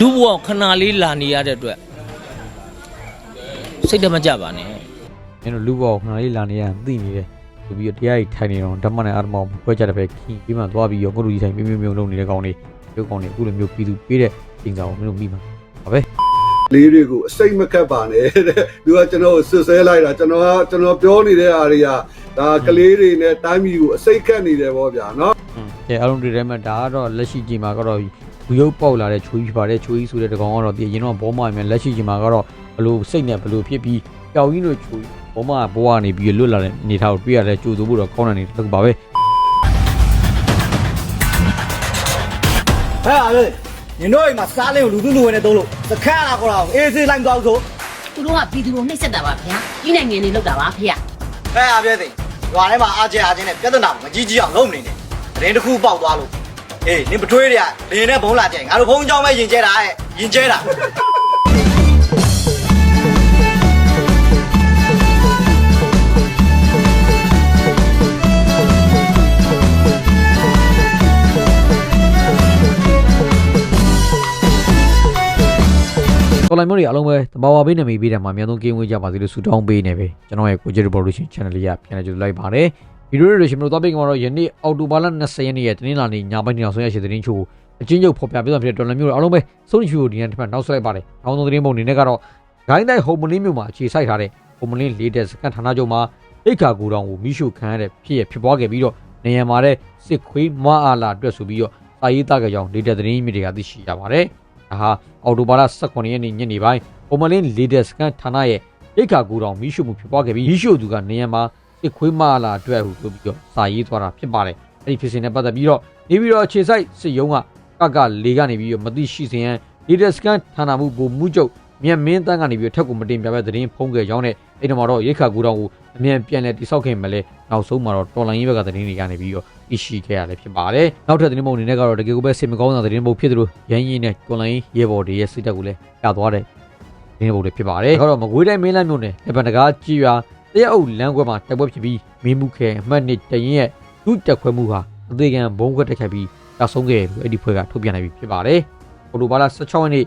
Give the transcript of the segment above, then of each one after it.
ဒုဘဝခဏလေးလာနေရတဲ့အတွက်စိတ်တမကြပါနဲ့မင်းတို့လူဘောခဏလေးလာနေရရင်သိနေတယ်ဆိုပြီးတော့တရားကြီးထိုင်နေတော့ဓမ္မနဲ့အာရမောခွဲကြတဲ့ပဲခင်းပြီးမှသွားပြီးရောငုတ်လူကြီးထိုင်မြင်းမြင်းမြုံလုံးနေတဲ့ကောင်လေးရုပ်ကောင်လေးအခုလိုမျိုးပြီးသူပေးတဲ့ချိန်စာကိုမင်းတို့မိမှာပါပဲလေးတွေကိုအစိတ်မကတ်ပါနဲ့တဲ့သူကကျွန်တော်ကိုဆွဆွဲလိုက်တာကျွန်တော်ကကျွန်တော်ပြောနေတဲ့အားတွေကဒါကလေးတွေနဲ့တိုင်းပြည်ကိုအစိတ်ကတ်နေတယ်ဗောဗျာနော်ကဲအားလုံးတွေ့တယ်မဲ့ဒါကတော့လက်ရှိချိန်မှာကတော့ လူရုပ်ပေါက်လာတဲ့ချိုးကြီးပါတယ်ချိုးကြီးဆိုတဲ့တကောင်ကတော့ဒီရင်တော့ဘောမရမယ်လက်ရှိချိန်မှာကတော့ဘလို့စိတ်နဲ့ဘလို့ဖြစ်ပြီးပျောက်ကြီးတို့ချိုးဘောမဘဝကနေပြီးလွတ်လာတဲ့နေထားကိုတွေ့ရတယ်ကြိုးစိုးဖို့တော့ကောင်းတဲ့နေတစ်ခုပါပဲဟဲ့အားလေညီတို့အိမ်မှာစားလေးကိုလူသူလူဝင်နေသုံးလို့စခန်းလာခေါ်တာကိုအေးစေးလိုက်သွားဆိုသူတို့ကပြည်သူကိုနှိပ်စက်တာပါဗျာကြီးနိုင်ငံတွေလောက်တာပါဖေ။ဟဲ့အားပြည့်သိရွာထဲမှာအားကျအားချင်းနဲ့ပြဿနာမကြီးကြီးအောင်လုပ်နေတယ်တရင်တစ်ခုပေါက်သွားလို့ အေးနင်ပထွေးတွေကလင်းနဲ့ဘုံလာကြိုင်ငါတို့ဘုံကြောင်းပဲယင်ကျဲတာဟဲ့ယင်ကျဲတာတော်လိုင်းမျိုးတွေအလုံးပဲတဘာဝဘေးနဲ့မိပေးတယ်မှာအများဆုံးကင်းဝေးကြပါစေလို့ဆုတောင်းပေးနေပဲကျွန်တော်ရဲ့ကိုဂျီရီပိုလူရှင် channel လေးကပြန်လည်ကြိုလိုက်ပါတယ် ဗီဒီယိုတွေရှင်မလို့တော့ပေးကြမှာတော့ယနေ့အော်တိုဘာလ20ရက်နေ့ရဲ့တနင်္လာနေ့ညပိုင်းနောက်ဆုံးရရှိတဲ့သတင်းချို့အချင်းချုပ်ဖော်ပြပေးသွားဖြစ်တဲ့တော်လိုင်းမျိုးတွေအားလုံးပဲစုံချူကိုဒီနေ့တစ်ဖက်နောက်ဆက်လိုက်ပါတယ်နောက်ဆုံးသတင်းပုံအနေနဲ့ကတော့ဂိုင်းတိုင်းဟိုမလင်းမြို့မှာအခြေစိုက်ထားတဲ့ဟိုမလင်းလေးတဲ့စကန်ဌာနချုပ်မှာအိတ်ခါကူတောင်ကိုမိရှုခံရတဲ့ဖြစ်ရဖြစ်ပွားခဲ့ပြီးတော့နေရံမှာတဲ့စစ်ခွေးမအားလာအတွက်ဆိုပြီးတော့စာရေးသားကြကြောင်းလေးတဲ့သတင်းမြစ်တွေကသိရှိရပါတယ်ဒါဟာအော်တိုဘာလ18ရက်နေ့ညနေပိုင်းပုံမလင်းလေဒက်စကန်ဌာနရဲ့ရိတ်ခါကူတောင်မီးရှို့မှုဖြစ်ပွားခဲ့ပြီးမီးရှို့သူကနေရမှာ စစ်ခွေးမလာအတွက်ဟုဆိုပြီးတော့စာရေးသွားတာဖြစ်ပါတယ်။အဲ့ဒီဖြစ်စဉ်နဲ့ပတ်သက်ပြီးတော့နေပြီးတော့အခြေဆိုင်စစ်ရုံးကကကလေးကနေပြီးတော့မသိရှိစဉ်လေဒက်စကန်ဌာနမှုဘူမှုချုပ်မြန်မင်းတန်းကနေပြီးတော့ထက်ကူမတင်ပြပဲသတင်းဖုံးခဲ့ကြောင်းနဲ့အဲ့ဒီမှာတော့ရိတ်ခါကူတောင်ကိုအမြန်ပြန်လဲတိဆောက်ခင်မလဲနောက်ဆုံးမှာတော့တော်လိုင်းရေးဘက်ကသတင်းတွေကနေပြီးတော့အရှိခဲ့ရတယ်ဖြစ်ပါတယ်။နောက်ထပ်သတင်းပုံအနေနဲ့ကတော့တကယ်ကိုပဲစင်မကောင်းတဲ့သတင်းပုံဖြစ်သလိုရန်ရင်နဲ့တော်လိုင်းရေးဘော်တွေရဲ့စိတ်တက်ကိုလည်းရသွားတယ်ရင်းဘုံတွေဖြစ်ပါတယ်။ဒါတော့မကွေးတိုင်းမင်းလမ်းမြို့နယ်လက်ပံတကားကြည်ရွာ တရက်အုပ်လမ်းကွက်မှာတိုက်ပွဲဖြစ်ပြီးမင်းမှုခဲအမှတ်နှစ်တရင်ရဲ့သူ့တက်ခွဲမှုဟာအသေးခံဘုံခွက်တက်ခတ်ပြီးတောက်ဆုံးခဲ့တယ်လို့အဲ့ဒီဖွဲ့ကထုတ်ပြန်လိုက်ပြီးဖြစ်ပါတယ်။အော်တိုဘာလ16ရက်နေ့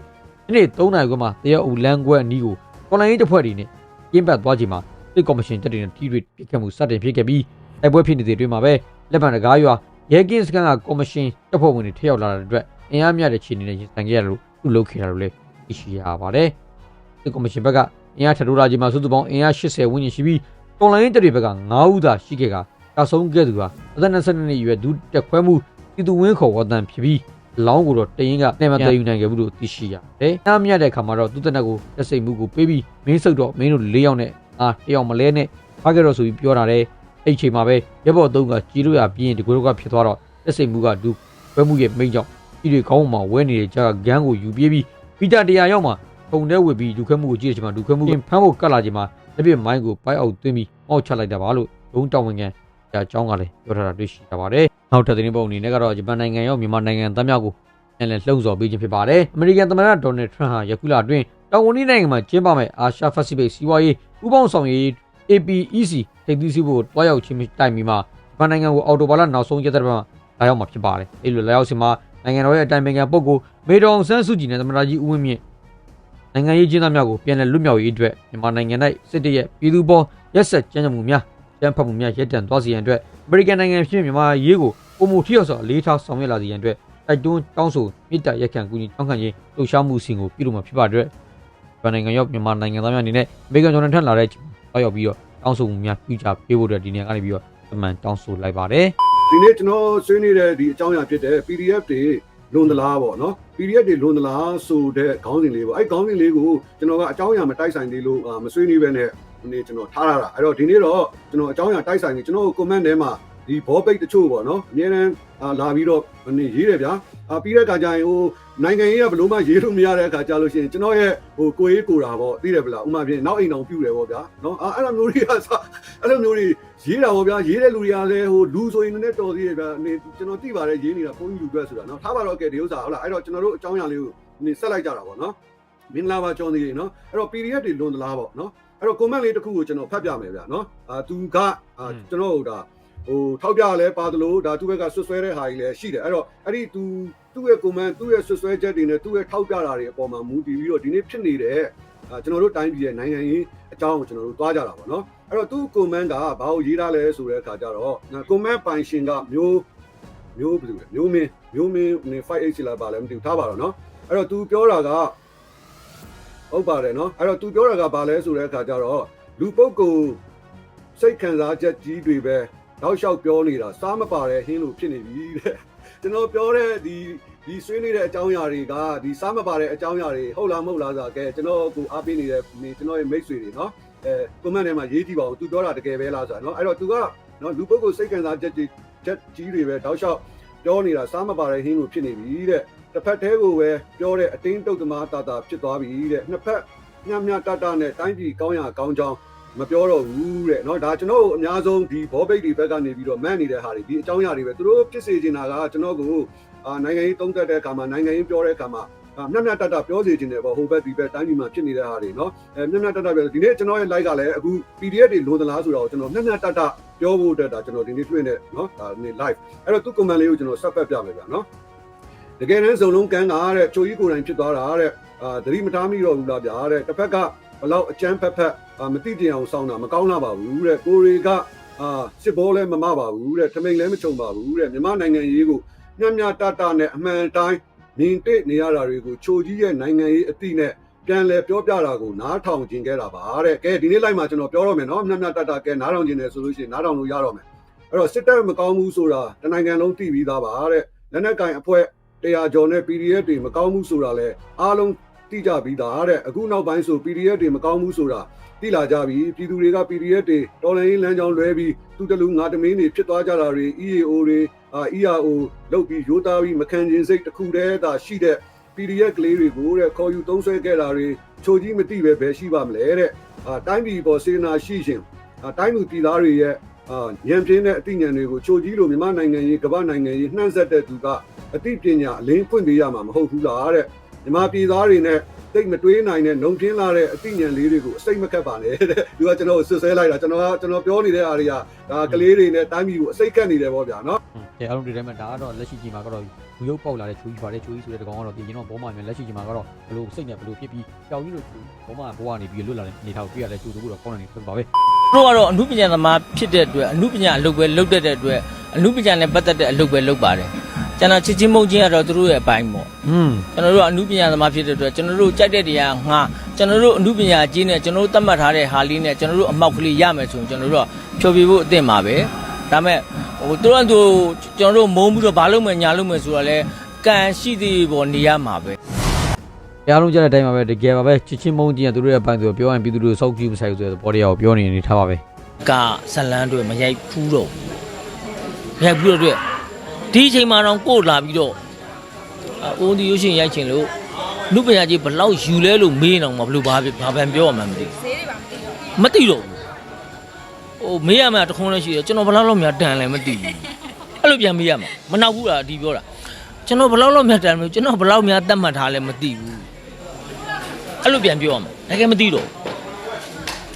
နေ့3နာရီခွဲမှာတရက်အုပ်လမ်းကွက်အနီးကိုကွန်လိုင်းတစ်ဖွဲ့တွေနဲ့ပြင်းပတ်သွားချိန်မှာစစ်ကော်မရှင်တက်တွေနဲ့တီးတွေပြစ်ခတ်မှုစတင်ဖြစ်ခဲ့ပြီးတိုက်ပွဲဖြစ်နေတဲ့အတွင်းမှာပဲလက်ပံတကားရွာရဲကင်းစကန်ကကော်မရှင်တပ်ဖွဲ့ဝင်တွေထည့်ရောက်လာတဲ့အတွက်အင်အားမြတဲ့ခြေအနေနဲ့ရင်ဆိုင်ခဲ့ရလို့သူ့လုပ်ခဲ့တာလို့လည်းသိရှိရပါတယ်။စစ်ကော်မရှင်ဘက်က အင်အားထပ်ထိုးလာခြင်းမှာစုစုပေါင်းအင်အား80ဝန်းကျင်ရှိပြီးတော်လိုင်းတပ်တွေဘက်က9ဦးသာရှိခဲ့ကတာဆုံးခဲ့သူဟာအသက်22နှစ်အရွယ်ဒုတက်ခွဲမှုပြည်သူဝင်းခေါ်ဝတန်ဖြစ်ပြီးလောင်းကိုတော့တရင်ကနေမတည်ယူနိုင်ခဲ့ဘူးလို့သိရှိရတယ်။အားမြတဲ့အခါမှာတော့သူ့တနက်ကိုတက်စိတ်မှုကိုပေးပြီးမင်းဆုပ်တော့မင်းတို့၄ယောက်နဲ့အာတယောက်မလဲနဲ့ဖားကြတော့ဆိုပြီးပြောတာတယ်။အဲ့ချိန်မှာပဲရပ်ဘော်သုံးကကြီးလို့ရပြင်းတကွေးတော့ကဖြစ်သွားတော့တက်စိတ်မှုကဒုခွဲမှုရဲ့မိန့်ကြောင့်ကြီးတွေခေါင်းပေါ်မှာဝဲနေတဲ့ကြာကဂန်းကိုယူပြေးပြီးပီတာတရားရောက်မှာ ပုံထဲဝစ်ပြီးဒုခွဲမှုကိုကြည့်တဲ့ချိန်မှာဒုခွဲမှုကဖမ်းဖို့ကတ်လာချိန်မှာလက်ပြမိုင်းကိုပိုက်အောက်သွင်းပြီးအောက်ချလိုက်တာပါလို့ဒုံတောင်ဝင်ကန်ကြာအကြောင်းကလည်းပြောထားတာတွေ့ရှိရပါတယ်။နောက်ထပ်သတင်းပုံအနေနဲ့ကတော့ဂျပန်နိုင်ငံရောမြန်မာနိုင်ငံသားများကိုပြန်လည်လှုံ့ဆော်ပေးခြင်းဖြစ်ပါတယ်။အမေရိကန်သမ္မတဒေါ်နယ်ထရန့်ဟာယခုလအတွင်းတောင်ဝင်နိုင်ငံမှာကျင်းပမဲ့အာရှဖက်စီဖိတ်စီးပွားရေးဥပောင်းဆောင်ရေး APEC ထိပ်သီးစည်းဖို့တွားရောက်ခြင်းတိုင်ပြီးမှဂျပန်နိုင်ငံကိုအော်တိုဘာလနောက်ဆုံးရက်သတ္တပတ်မှာလာရောက်မှာဖြစ်ပါတယ်။အဲဒီလိုလာရောက်စီမှာနိုင်ငံတော်ရဲ့အတိုင်ပင်ခံပုဂ္ဂိုလ်မေတော်ဆန်းစုကြည်နဲ့သမ္မတကြီးဦးဝင်းမြင့် နိုင်ငံရေးကျင်းသားများကိုပြန်လည်လွတ်မြောက်ရေးအတွက်မြန်မာနိုင်ငံ၌စစ်တပ်ရဲ့ပြည်သူပေါ်ရက်ဆက်ကြမ်းကြုတ်မှုများကြမ်းဖက်မှုများရပ်တန့်သွားစေရန်အတွက်အမေရိကန်နိုင်ငံဖြစ်မြန်မာရေးကိုပုံမှုထိရောက်စွာအလေးထားဆောင်ရွက်လာစေရန်အတွက်တိုက်တွန်းတောင်းဆိုမြစ်တာရက်ခံကူညီတောင်းခံခြင်းလှုပ်ရှားမှုစဉ်ကိုပြုလုပ်မှာဖြစ်ပါတဲ့အတွက်နိုင်ငံရောက်မြန်မာနိုင်ငံသားများအနေနဲ့အမေရိကန်ဂျော်ဒန်ထက်လာတဲ့တောက်ရောက်ပြီးတော့တောင်းဆိုမှုများပြုချပေးဖို့အတွက်ဒီနေရာကနေပြီးတော့အမှန်တောင်းဆိုလိုက်ပါတယ်ဒီနေ့ကျွန်တော်ဆွေးနေတဲ့ဒီအကြောင်းအရာဖြစ်တဲ့ PDF တွေလွန်သလားပေါ့နော် PDF တွေလွန်သလားဆိုတဲ့ခေါင်းစဉ်လေးပေါ့အဲ့ခေါင်းစဉ်လေးကိုကျွန်တော်ကအကြောင်းအရာမတိုက်ဆိုင်သေးလို့အာမဆွေးနွေးဘဲနဲ့ဒီနေ့ကျွန်တော်ထားရတာအဲ့တော့ဒီနေ့တော့ကျွန်တော်အကြောင်းအရာတိုက်ဆိုင်နေကျွန်တော် comment ထဲမှာ ဒီဘောပိတ်တချို့ပေါ့နော်အများနဲ့လာပြီးတော့နေရေးတယ်ဗျာအာပြီးတဲ့အခါကျရင်ဟိုနိုင်ငံရေးကဘလို့မှရေးလို့မရတဲ့အခါကျလို့ရှိရင်ကျွန်တော်ရဲ့ဟိုကိုရေးကိုတာပေါ့သိတယ်ဗလားဥမာဖြင့်နောက်အိမ်တော်ပြုတယ်ပေါ့ဗျာနော်အာအဲ့လိုမျိုးတွေကစအဲ့လိုမျိုးတွေရေးတာပေါ့ဗျာရေးတဲ့လူတွေကလည်းဟိုလူဆိုရင်လည်းတော်သေးတယ်ဗျာနေကျွန်တော်သိပါတယ်ရေးနေတာဘုန်းကြီးလူအတွက်ဆိုတာနော်ထားပါတော့ကဲဒီဥစ္စာဟုတ်လားအဲ့တော့ကျွန်တော်တို့အကြောင်းအရာလေးကိုနေဆက်လိုက်ကြတာပေါ့နော်မင်္ဂလာပါကျောင်းသေးရေနော်အဲ့တော့ PDF တွေလွန်သလားပေါ့နော်အဲ့တော့ comment လေးတစ်ခုကိုကျွန်တော်ဖတ်ပြမယ်ဗျာနော်အာသူကအာကျွန်တော်ဟိုဒါ ဟိုထောက်ပြလဲပါသလိုဒါသူဘက်ကဆွဆွဲတဲ့ဟာကြီးလည်းရှိတယ်အဲ့တော့အဲ့ဒီသူသူ့ရဲ့ comment သူ့ရဲ့ဆွဆွဲချက်တွေနဲ့သူ့ရဲ့ထောက်ပြတာတွေအပေါ်မှာမူတည်ပြီးတော့ဒီနေ့ဖြစ်နေတဲ့အာကျွန်တော်တို့တိုင်းပြည်ရဲ့နိုင်ငံရေးအကြောင်းကိုကျွန်တော်တို့တွားကြတာပေါ့နော်အဲ့တော့သူ့ comment ကဘာကိုရေးထားလဲဆိုတဲ့အခါကျတော့ comment ပိုင်ရှင်ကမျိုးမျိုးဘယ်လိုလဲမျိုးမင်းမျိုးမင်းနေ58လာပါလဲမသိဘူးထားပါတော့နော်အဲ့တော့ तू ပြောတာကဟုတ်ပါတယ်နော်အဲ့တော့ तू ပြောတာကဘာလဲဆိုတဲ့အခါကျတော့လူပုဂ္ဂိုလ်စိတ်ခံစားချက်ကြီးတွေပဲ တောက်လျှောက်ပြောနေတာစားမပါတဲ့ဟင်းလို့ဖြစ်နေပြီတဲ့ကျွန်တော်ပြောတဲ့ဒီဒီဆွေးနေတဲ့အကြောင်းအရာတွေကဒီစားမပါတဲ့အကြောင်းအရာတွေဟုတ်လားမဟုတ်လားဆိုတာကဲကျွန်တော်ကိုအားပေးနေတဲ့ဒီကျွန်တော်ရဲ့မိတ်ဆွေတွေနော်အဲ comment ထဲမှာရေးကြည့်ပါဦး तू ပြောတာတကယ်ပဲလားဆိုတာနော်အဲ့တော့ तू ကနော်လူပုဂ္ဂိုလ်စိတ်ခံစားချက်ကြီးချက်ကြီးတွေပဲတောက်လျှောက်ပြောနေတာစားမပါတဲ့ဟင်းလို့ဖြစ်နေပြီတဲ့တစ်ဖက်တည်းကိုပဲပြောတဲ့အတင်းတုတ်သမားတာတာဖြစ်သွားပြီတဲ့နှစ်ဖက်ညံ့ညံ့တတနဲ့တိုင်းပြည်ကောင်းရကောင်းကြောင်း မပြောတော့ဘူးတဲ့เนาะဒါကျွန်တော်တို့အများဆုံးဒီဘောပိတ်တွေဘက်ကနေပြီးတော့မန့်နေတဲ့ဟာတွေဒီအကြောင်းအရာတွေပဲသူတို့ဖြစ်စေချင်တာကကျွန်တော်ကိုအာနိုင်ငံရေးသုံးသက်တဲ့အခါမှာနိုင်ငံရေးပြောတဲ့အခါမှာအာမျက်မျက်တတပြောစေချင်တယ်ပေါ့ဟိုဘက်ဒီဘက်တိုင်းပြည်မှာဖြစ်နေတဲ့ဟာတွေเนาะအဲမျက်မျက်တတပြောဒီနေ့ကျွန်တော်ရဲ့ like ကလည်းအခု PDF တွေလိုသလားဆိုတော့ကျွန်တော်မျက်မျက်တတပြောဖို့အတွက်ဒါကျွန်တော်ဒီနေ့တွေ့နေเนาะဒါနေ့ live အဲ့တော့သူ comment လေးကိုကျွန်တော်ဆက်ဖက်ပြမယ်ဗျာเนาะတကယ်တမ်းစုံလုံးကန်းကတဲ့ချိုကြီးကိုယ်တိုင်ဖြစ်သွားတာတဲ့အာသတိမထားမိတော့ဘူးလားဗျာတဲ့တစ်ဖက်က ဘလောက်အကျန်းဖက်ဖက်အာမတိတင်အောင်စောင်းတာမကောင်းလာပါဘူးတဲ့ကိုရီကအာစစ်ဘောလည်းမမပါဘူးတဲ့ထမိန်လည်းမချုံပါဘူးတဲ့မြန်မာနိုင်ငံရေးကိုညံ့ညတတနဲ့အမှန်တိုင်းမြင်တွေ့နေရတာတွေကိုချိုကြီးရဲ့နိုင်ငံရေးအသည့်နဲ့ပြန်လဲပြောပြတာကိုနားထောင်ခြင်းခဲ့တာပါတဲ့ကဲဒီနေ့လိုက်မှာကျွန်တော်ပြောတော့မယ်နော်ညံ့ညတတကဲနားထောင်ခြင်းတယ်ဆိုလို့ရှိရင်နားထောင်လို့ရတော့မယ်အဲ့တော့စစ်တပ်မကောင်းဘူးဆိုတာတနိုင်ငံလုံးသိပြီးသားပါတဲ့လက်နက်ကင်အဖွဲ့တရားကျော်နဲ့ PDF တွေမကောင်းဘူးဆိုတာလဲအားလုံး သိကြပြီးသားတဲ့အခုနောက်ပိုင်းဆို PDF တွေမကောင်းဘူးဆိုတာသိလာကြပြီပြည်သူတွေက PDF တွေတော်လိုင်းလမ်းကြောင်းလွဲပြီးသူတလူငါတမင်းတွေဖြစ်သွားကြတာတွေ EAO တွေအာ ERO လောက်ပြီးရိုးသားပြီးမခံကျင်စိတ်တစ်ခုတည်းသာရှိတဲ့ PDF ကလေးတွေကိုတဲ့ခေါ်ယူသုံးဆွဲခဲ့တာတွေချိုကြီးမသိပဲဘယ်ရှိပါမလဲတဲ့အာတိုင်းပြည်ပေါ်စေနာရှိရှင်အာတိုင်းလူပြည်သားတွေရဲ့အာဉာဏ်ပြင်းတဲ့အသိဉာဏ်တွေကိုချိုကြီးလိုမြန်မာနိုင်ငံရေးကမ္ဘာနိုင်ငံရေးနှံ့ဆက်တဲ့သူကအသိပညာအလင်းဖွင့်ပေးရမှာမဟုတ်ဘူးလားတဲ့ မြန်မာပြည်သားတွေနဲ့တိတ်မတွေးနိုင်တဲ့နှုံပြင်းလာတဲ့အသိဉာဏ်လေးတွေကိုအစိတ်မကပ်ပါနဲ့တဲ့သူကကျွန်တော်ကိုဆွဆွဲလိုက်တာကျွန်တော်ကကျွန်တော်ပြောနေတဲ့အားတွေကဒါကလေးတွေနဲ့တိုင်းပြည်ကိုအစိတ်ကပ်နေတယ်ပေါ့ဗျာနော်ကဲအားလုံးဒီတိုင်းမှာဒါကတော့လက်ရှိချိန်မှာကတော့လူရုပ်ပေါက်လာတဲ့ချူကြီးပါတယ်ချူကြီးဆိုတဲ့တကောင်ကတော့ဒီရင်တော့ဘောမှမြန်လက်ရှိချိန်မှာကတော့ဘလို့စိတ်နဲ့ဘလို့ဖြစ်ပြီးကြောင်ကြီးလို့ဘောမှဘောကနေပြီးလွတ်လာတဲ့အနေထားကိုတွေ့ရတဲ့ချူတို့ကတော့ကောင်းတယ်ဖြစ်ပါပဲတို့ကတော့အမှုပညာသမားဖြစ်တဲ့အတွက်အမှုပညာအလုပ်ပဲလုပ်တတ်တဲ့အတွက်အမှုပညာနဲ့ပတ်သက်တဲ့အလုပ်ပဲလုပ်ပါတယ် ကျွန်တော်ချစ်ချင်းမုန်းချင်းကတော့သူတို့ရဲ့အပိုင်းပေါ့อืมကျွန်တော်တို့ကအမှုပညာသမားဖြစ်တဲ့အတွက်ကျွန်တော်တို့ကြိုက်တဲ့တရားငါကျွန်တော်တို့အမှုပညာကြီးနဲ့ကျွန်တော်တို့သတ်မှတ်ထားတဲ့ဟာလေးနဲ့ကျွန်တော်တို့အမောက်ကလေးရမယ်ဆိုရင်ကျွန်တော်တို့ကဖြောပြဖို့အသင့်ပါပဲဒါမဲ့ဟိုတို့ကတို့ကျွန်တော်တို့မုန်းပြီးတော့ဘာလုပ်မယ်ညာလုပ်မယ်ဆိုတော့လဲကံရှိသေးပေါ်နေရမှာပဲအားလုံးကြားတဲ့အတိုင်းပါပဲတကယ်ပါပဲချစ်ချင်းမုန်းချင်းကသူတို့ရဲ့အပိုင်းဆိုပြောရင်ပြည်သူတို့စောက်ကြည့်မဆိုင်ဘူးဆိုတော့ဘော်ဒီယာကိုပြောနေနေထားပါပဲကဇလန်းတွေမရိုက်ဖူးတော့ဘူးမရိုက်ဖူးတော့အတွက် ဒီအချိန်မှာတော့ကို့လာပြီးတော့အိုးဒီရုပ်ရှင်ရိုက်ချင်လို့လူပညာကြီးဘလောက်ယူလဲလို့မေးတော့မှဘလို့ဘာဘာပန်ပြောရမှန်းမသိဘူးဈေးတွေပါမသိတော့ဘူးဟိုမေးရမှာတခုံးလည်းရှိတယ်ကျွန်တော်ဘလောက်လောက်များတန်လဲမသိဘူးအဲ့လိုပြန်မေးရမှာမနောက်ဘူးလားဒီပြောတာကျွန်တော်ဘလောက်လောက်များတန်လို့ကျွန်တော်ဘလောက်များတတ်မှတ်ထားလဲမသိဘူးအဲ့လိုပြန်ပြောရမှာတကယ်မသိတော့ဘူး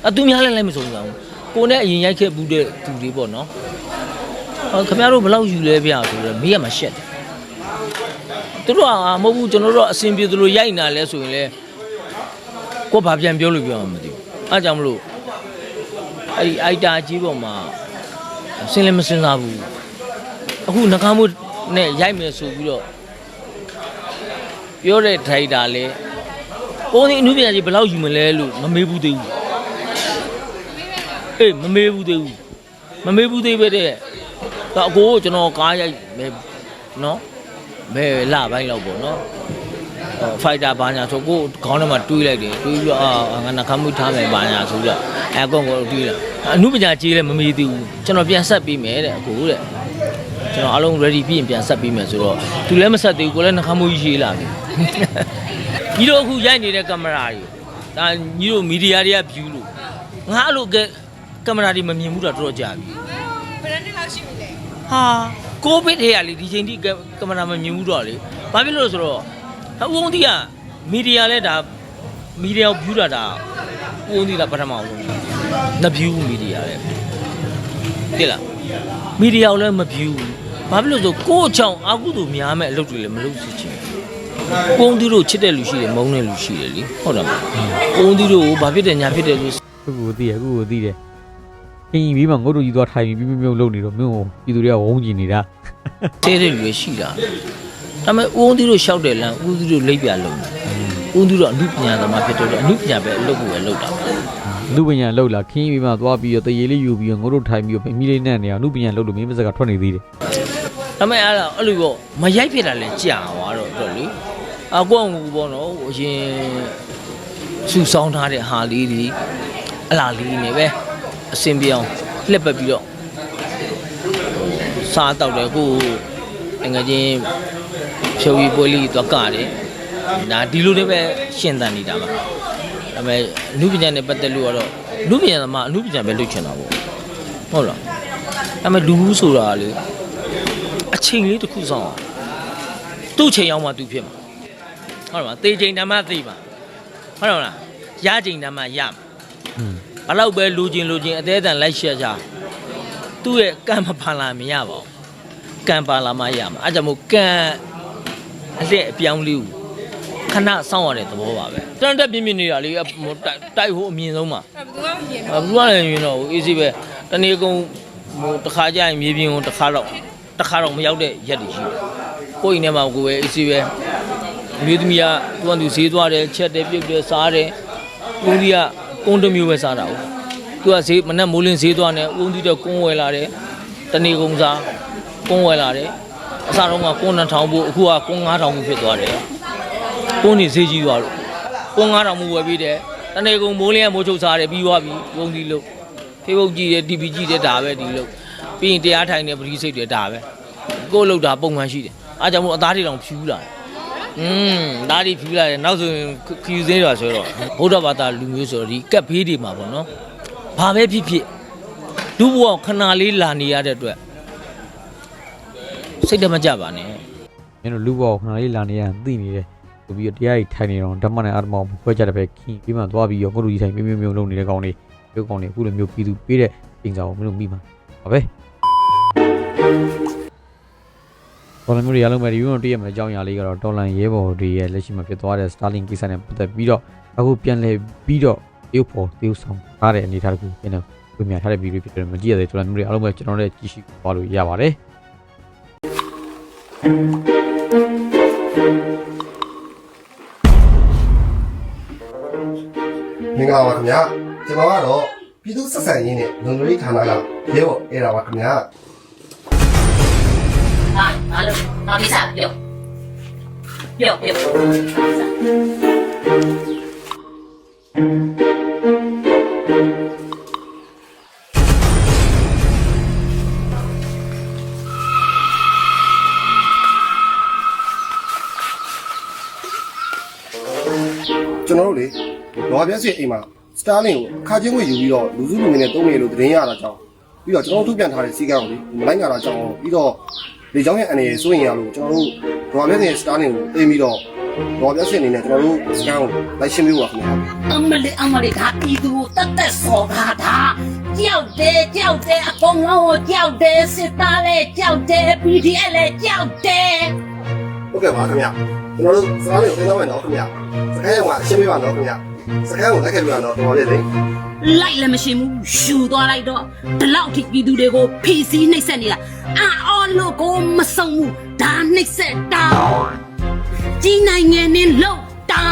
အသူများလည်းလည်းမစုံစမ်းဘူးကိုနဲ့အရင်ရိုက်ခဲ့ဘူးတဲ့သူတွေပေါ့နော်ဟော ခင်ဗျားတို့ဘလောက်ယူလဲဗျာဆိုတော့မေးရမှာရှက်တယ်သူတို့ကမဟုတ်ဘူးကျွန်တော်တို့အဆင်ပြေသလိုရိုက်နေတာလဲဆိုရင်လဲကိုဘာပြန်ပြောလို့ပြောမှမသိဘူးအဲကြောင့်မလို့အဲ့ဒီအိုက်တာကြီးပေါ်မှာစင်လည်းမစင်စားဘူးအခုနှကားမှုနဲ့ရိုက်မယ်ဆိုပြီးတော့ပြောတဲ့ထိုက်တာလဲကိုယ်ဒီအနုပညာကြီးဘယ်လောက်ယူမလဲလို့မမေးဘူးသေးဘူးအေးမမေးဘူးသေးဘူးမမေးဘူးသေးပဲတဲ့ ဒါအကိုကကျွန်တော်ကားရိုက်မယ်နော်ဘယ်လပိုင်းလောက်ပေါ့နော်ဟိုဖိုက်တာဘာညာဆိုကိုခေါင်းထဲမှာတွေးလိုက်တယ်တွေးပြီးတော့အာငါနှခမ်းမှုထားမယ်ဘာညာဆိုတော့အဲကောင်ကိုတွေးလာအမှုပညာကြီးလည်းမမေးသေးဘူးကျွန်တော်ပြန်ဆက်ပေးမယ်တဲ့အခုတဲ့ကျွန်တော်အားလုံး ready ပြီးရင်ပြန်ဆက်ပေးမယ်ဆိုတော့သူလည်းမဆက်သေးဘူးကိုလည်းနှခမ်းမှုကြီးရေးလာပြီညီတို့အခုရိုက်နေတဲ့ကင်မရာတွေဒါညီတို့မီဒီယာတွေက view လို့ငါအဲ့လိုကဲကင်မရာတွေမမြင်ဘူးတော့တော်တော်ကြာပြီဘယ်နှစ်လောက်ရှိပြီလဲ ဟာကိုဗစ်ထဲရလေဒီချိန်ထိကကင်မရာမမြင်ဘူးတော့လေဘာဖြစ်လို့လဲဆိုတော့အုံတီကမီဒီယာလဲဒါမီဒီယာကို view တာဒါအုံတီကပထမအောင်ဆုံးနှ view မီဒီယာလေတိလားမီဒီယာကိုလည်းမ view ဘာဖြစ်လို့ဆိုကိုယ့်အချောင်အာကုသူများမဲ့အလုပ်တွေလည်းမလုပ်စေချင်ဘူးကုန်းသူတို့ချစ်တဲ့လူရှိတယ်မုန်းတဲ့လူရှိတယ်လေဟုတ်တယ်မလားကုန်းသူတို့ကိုဘာဖြစ်တယ်ညာဖြစ်တယ်လို့ခုကိုသိရခုကိုသိတယ် ခင်းပြီးမှငုတ်တို့ကြီးသွားထိုင်ပြီးပြီးမြုပ်လုံနေတော့မင်းကိုပြည်သူတွေကဝုန်းကြည့်နေတာတဲတဲ့လူတွေရှိတာဒါပေမဲ့ဦးသူတို့လျှောက်တယ်လမ်းဦးသူတို့လိပ်ပြလုံးတယ်ဦးသူတို့အမှုပညာသမားဖြစ်တော့အမှုပညာပဲအလုပ်ကိုပဲလုပ်တာပါလူပညာလောက်လာခင်းပြီးမှသွားပြီးတော့တရေလေးယူပြီးတော့ငုတ်တို့ထိုင်ပြီးတော့မိလေးနဲ့နေအောင်လူပညာလောက်လို့မင်းမစက်ကထွက်နေသေးတယ်ဒါပေမဲ့အဲ့ဒါအဲ့လိုပေါ့မရိုက်ဖြစ်တာလည်းကြာသွားတော့တော့လေအကောင်းကူပေါ့နော်အရင်စူဆောင်းထားတဲ့ဟာလေးတွေအလားလေးနေပဲ အစင်ပြောင်းလှက်ပတ်ပြီးတော့စားတော့တယ်ကိုငွေချင်းဖြုတ်ရီပွဲလေးတော့ကတယ်ဒါဒီလိုလေးပဲရှင်းတန်နေတာပါဒါပေမဲ့အမှုပညာနဲ့ပတ်သက်လို့ကတော့အမှုပညာသမားအမှုပညာပဲလုပ်ချင်တာပေါ့ဟုတ်လားဒါပေမဲ့လူဘူးဆိုတာလေအချိန်လေးတစ်ခုဆောင်အောင်သူ့ချိန်ရောက်မှသူဖြစ်မှာဟုတ်တယ်မလားသေချိန်ဓမ္မသိမှာဟုတ်တယ်မလားရချိန်ဓမ္မရမှာอืม ဘလောက်ပဲလူချင်းလူချင်းအသေးအတန်လိုက်ရှက်ကြသူ့ရဲ့ကံမပါလာမရပါဘူးကံပါလာမှရမှာအဲကြောင့်မို့ကံအလက်အပြောင်းလေးကိုခဏစောင့်ရတဲ့သဘောပါပဲတန်တက်ပြင်းပြင်းနေတာလေအဟိုတိုက်တိုက်ဟိုအမြင်ဆုံးမှာအဲ့ဘယ်သူမှမမြင်တော့အဘူးကလည်းရင်တော့အေးစီပဲတနေ့ကုန်ဟိုတစ်ခါကြရင်မြေပြင်ကိုတစ်ခါတော့တစ်ခါတော့မရောက်တဲ့ရက်တွေရှိတယ်ကိုယ့်အိမ်ထဲမှာကိုယ်ပဲအေးစီပဲအမျိုးသမီးကသူကသူဈေးသွားတယ်ချက်တယ်ပြုတ်တယ်စားတယ်ဦးကြီးက ကုန်းတစ်မျိုးပဲစားတာဟုတ်သူကဈေးမနဲ့မိုးလင်းဈေးသွားတယ်ဦးကြီးတော့ကုန်းဝယ်လာတယ်တနေ့ကုန်စားကုန်းဝယ်လာတယ်အစားတော့ကကုန်းနှထောင်ဖို့အခုကကုန်း9000ဘူးဖြစ်သွားတယ်ကုန်းနေဈေးကြီးသွားလို့ကုန်း9000ဘူးဝယ်ပြီးတယ်တနေ့ကုန်မိုးလင်းကမိုးချုပ်စားတယ်ပြီးသွားပြီကုန်းကြီးလို့ Facebook ကြည့်တယ် TV ကြည့်တယ်ဒါပဲဒီလို့ပြီးရင်တရားထိုင်တယ်ပရိစိတ်တွေဒါပဲကိုယ်လောက်တာပုံမှန်ရှိတယ်အားကြောင့်မို့အသားတွေတောင်ဖြူလာတယ် อืมဒါတွေဖြူလာတယ်နောက်ဆိုရင်ခခယူသေးတာဆိုတော့ဗုဒ္ဓဘာသာလူမျိုးဆိုတော့ဒီကက်ဖေးတွေမှာပေါ့နော်ဘာပဲဖြစ်ဖြစ်ဒုဘဝခဏလေးလာနေရတဲ့အတွက်စိတ်တမကြပါနဲ့မင်းတို့လူဘောခဏလေးလာနေရရင်သိနေတယ်ဆိုပြီးတော့တရားကြီးထိုင်နေတော့ဓမ္မနဲ့အာတမောခွဲကြတဲ့ပဲခင်းပြီးမှသွားပြီးတော့ငုတ်တို့ကြီးထိုင်မြုံမြုံမြုံလုံနေတဲ့ကောင်လေးဒီကောင်လေးအခုလိုမျိုးပြည်သူပေးတဲ့ပြင်စာကိုမင်းတို့မိမှာပါပဲ တော်လန်မျိုးတွေအားလုံးပဲဒီဗီဒီယိုမှာတွေ့ရမယ့်အကြောင်းအရာလေးကတော့တော်လန်ရဲဘော်တွေရဲ့လက်ရှိမှာဖြစ်သွားတဲ့ Starlink ကိစ္စနဲ့ပတ်သက်ပြီးတော့အခုပြန်လဲပြီးတော့တေးဖို့တေးဆောင်ထားတဲ့အနေအထားတစ်ခုပြန်တော့ပြင်ပြထားတဲ့ဗီဒီယိုဖြစ်တယ်မကြည့်ရသေးတော်လန်မျိုးတွေအားလုံးပဲကျွန်တော်တို့ကြည့်ရှုသွားလို့ရပါတယ်မင်္ဂလာပါခင်ဗျာကျွန်တော်ကတော့ပြည်သူ့ဆက်ဆံရေးနဲ့လုံခြုံရေးဌာနကရဲဘော်အဲ့ဒါပါခင်ဗျာ ဟာဘာလို့ဘာကိစ္စပြောပြောပြောကျွန်တော်တို့လေလောပြည့်စီအိမ်မှာစတာလင်ကိုအခါချင်းဝင်ယူပြီးတော့လူစုလူငယ်နဲ့တုံးနေလို့သတင်းရတာကြောင့်ပြီးတော့ကျွန်တော်တို့ထုတ်ပြန်ထားတဲ့စီကံကိုလေမလိုက်ကြတာကြောင့်ပြီးတော့ လေကြောင်းရဲ့အနေနဲ့စိုးရင်ရလို့ကျွန်တော်တို့လောပြည့်စီစတာလင်ကိုတင်ပြီးတော့လောပြည့်စီအနေနဲ့ကျွန်တော်တို့စကန်ကိုလိုက်ရှင်းပေးပါခင်ဗျာအမလေးအမလေးဒါပြည်သူကိုတတ်သက်စော်ကားတာကြောက်တယ်ကြောက်တယ်အကုန်လုံးကိုကြောက်တယ်စစ်သားလည်းကြောက်တယ် PDF လည်းကြောက်တယ်ဟုတ်ကဲ့ပါခင်ဗျာကျွန်တော်တို့စတာလင်ကိုတင်တော့မယ်နော်ခင်ဗျာစကန်ရောကအရှင်းပေးပါနော်ခင်ဗျာ စကန်ကိုလိုက်ခဲ့ပြရတော့တော်လေးလေလိုက်လည်းမရှိဘူးရှူသွားလိုက်တော့ဒီလောက်ထိပြည်သူတွေကိုဖီစီနှိပ်စက်နေတာအာအော်လို့ကိုမဆုံးဘူးဒါနှိပ်စက်တာကြီးနိုင်ငံနဲ့လောက်တာ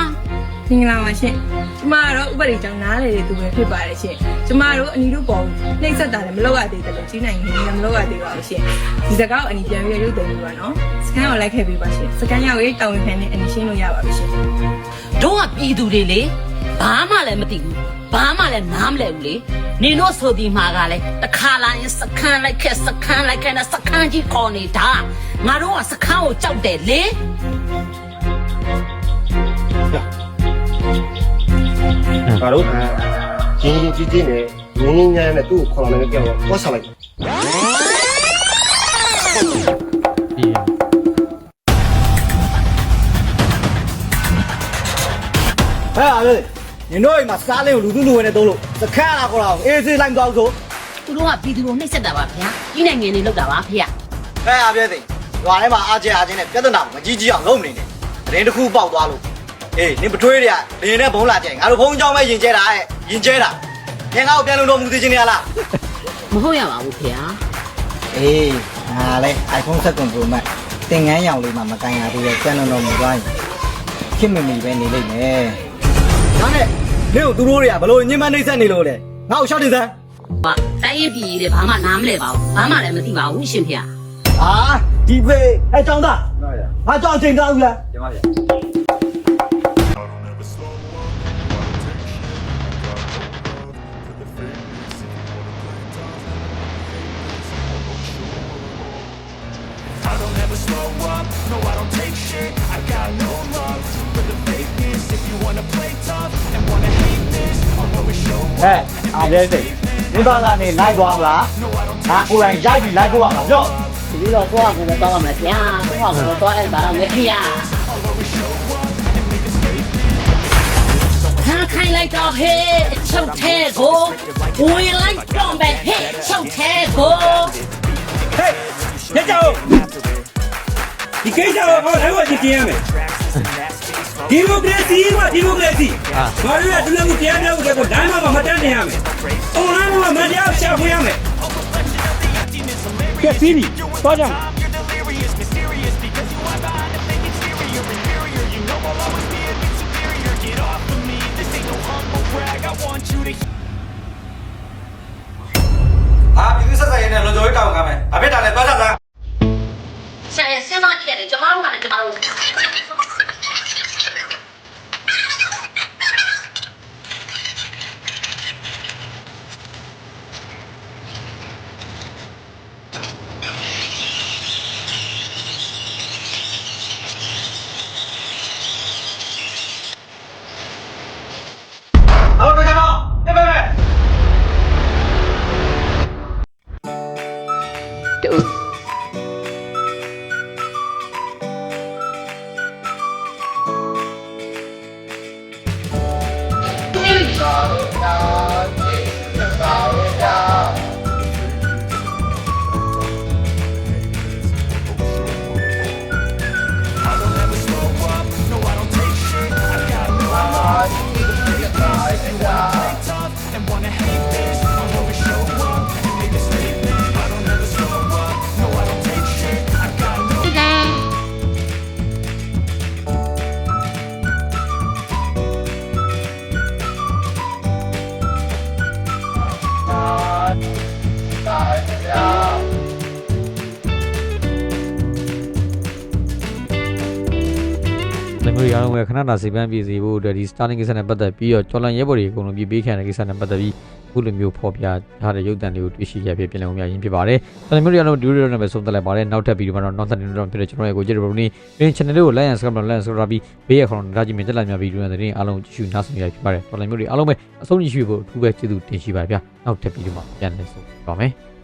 မင်္ဂလာပါရှင်ကျမကတော့ဥပဒေကြောင့်နားလေတဲ့သူပဲဖြစ်ပါတယ်ရှင်ကျမတို့အနီတို့ပေါ်နှိမ့်ဆက်တာလည်းမလုပ်ရသေးတယ်လို့ကြီးနိုင်နေလည်းမလုပ်ရသေးပါဘူးရှင်ဒီစကားကိုအနီပြန်ပြီးရုပ်သိမ်းပြီးပါနော်စကန်ကိုလိုက်ခဲ့ပေးပါရှင်စကန်ရောက်ရေးတောင်းဝင်ခံနဲ့အနီရှင်းလို့ရပါပြီရှင်တို့ကပြည်သူတွေလေ ဘာမှလည်းမသိဘူးဘာမှလည်းနားမလဲဘူးလေနင်တို့ဆိုဒီမှာကလည်းတခါလာရင်စခန်းလိုက်ခဲ့စခန်းလိုက်ခဲ့နဲ့စခန်းကြီးခေါ်နေတာငါတို့ကစခန်းကိုကြောက်တယ်လေငါတို့ရင်းရင်းကြီးကြီးနဲ့ရင်းရင်းညမ်းနဲ့သူ့ကိုခေါ်လာမယ်ကြောက်တော့သွားဆောင်လိုက်ပြီးရဟဲ့အားလေ ညီတို့အိမ်မှာစားလင်းကိုလူစုလူဝဲနဲ့တုံးလို့စခန်းလာခေါ်လာအောင်အေးစေးလိုက်သွားဆိုသူတို့ကပြည်သူကိုနှိပ်စက်တာပါဗျာကြီးနိုင်ငံနေလောက်တာပါဖေဟဲ့အားပြည့်သိဟွာထဲမှာအားကျအားချင်းနဲ့ပြဿနာမကြီးကြီးအောင်လုပ်နေတယ်သတင်းတစ်ခုပေါက်သွားလို့အေးနင်ပထွေးတွေကလင်းနဲ့ဘုံလာကြင်ငါတို့ဘုံကြောင်းပဲယင်ကျဲတာရဲ့ယင်ကျဲတာပြန်ကောက်ပြန်လုံတော့မူသေးချင်းနေရလားမဟုတ်ရပါဘူးဖေဟာအေးငါလဲ iPhone 7 Pro Max သင်ငန်းရောင်လေးမှမကန်ရသေးရဲ့ပြန်လုံတော့မူသွားရင်ခင်မမီပဲနေလိမ့်မယ် ဒါနဲ့နေကိုသူတို့တွေကဘလို့ညင်မနှိမ့်ဆက်နေလို့လဲငါ့ကိုရှောက်တင်စမ်းဟာတိုင်းရင်ပြည်တွေဘာမှနားမလဲပါဘူးဘာမှလည်းမသိပါဘူးရှင်ဖေဟာအာဒီဖေးအဲចောင်းသားငါကြောင်ချိန်သားဦးလားကျမဗျာ ဟဲ့အားလဲစိတ်ဒီဘာသာနေလိုက်သွားမလားဟာကိုယ်တိုင်ရိုက်ပြီးလိုက်ကိုရမှာပြော့ဒီလိုတော့ကိုယ်ကတော့မလဲဖေဟာကိုယ်ကတော့အဲ့ဒါတော့မဖေဟာခံခိုင်းလိုက်တော့ဟဲ့ချုပ်သေးကိုဝင်လိုက်တော့ပဲဟဲ့ချုပ်သေးကိုဟေးညကြောင်ဒီကိစ္စကိုဟောလည်းဝကြည့်ရမယ် ဒီမိုကရေစီကဒီမိုကရေစီဘာလို့လဲဒီလိုမျိုးတရားများကိုလမ်းမှာမတန်းနေရမယ်အွန်လိုင်းမှာမတရားရှာဖွေရမယ်ကဲစီးပြီတော့ကြမယ်ဟာပြည်သူဆက်ဆံရေးနဲ့လုံခြုံရေးတောင်းခံမယ်အဖြစ်တာလည်းသွားကြစမ်းဆရာစဉ်းစားကြည့်တယ်ကျမတို့ကလည်းကျမတို့ တွေအားလုံးပဲခဏတာစေပန်းပြည်စီဖို့အတွက်ဒီ starting ကိစ္စနဲ့ပတ်သက်ပြီးတော့ကျော်လန်ရဲဘော်တွေအကုန်လုံးပြည်ပေးခံတဲ့ကိစ္စနဲ့ပတ်သက်ပြီးအခုလိုမျိုးဖော်ပြထားတဲ့ရုပ်သံလေးကိုတွေ့ရှိရဖြစ်ပြန်လည်ဝင်ပြရင်းဖြစ်ပါတယ်။လမျိုးတွေအားလုံးဒီလိုနဲ့ပဲဆုံးသက်လိုက်ပါတယ်။နောက်ထပ်ဗီဒီယိုမှာတော့နောက်သက်နေတော့ဖြစ်တဲ့ကျွန်တော်ရဲ့ကိုကြည့်ရပါဦး။ဒီ channel လေးကို like and subscribe လုပ် like and subscribe ပြီးဘေးရခေါင်းဒါကြည့်မြင်တက်လာများဗီဒီယိုနဲ့တဲ့အားလုံးကြည့်ရှုနားဆင်ရဖြစ်ပါတယ်။တော်လမျိုးတွေအားလုံးပဲအဆုံးကြည့်ရှုဖို့အထူးပဲကျေးဇူးတင်ရှိပါဗျာ။နောက်ထပ်ဗီဒီယိုမှာပြန်လည်ဆုံပါမယ်။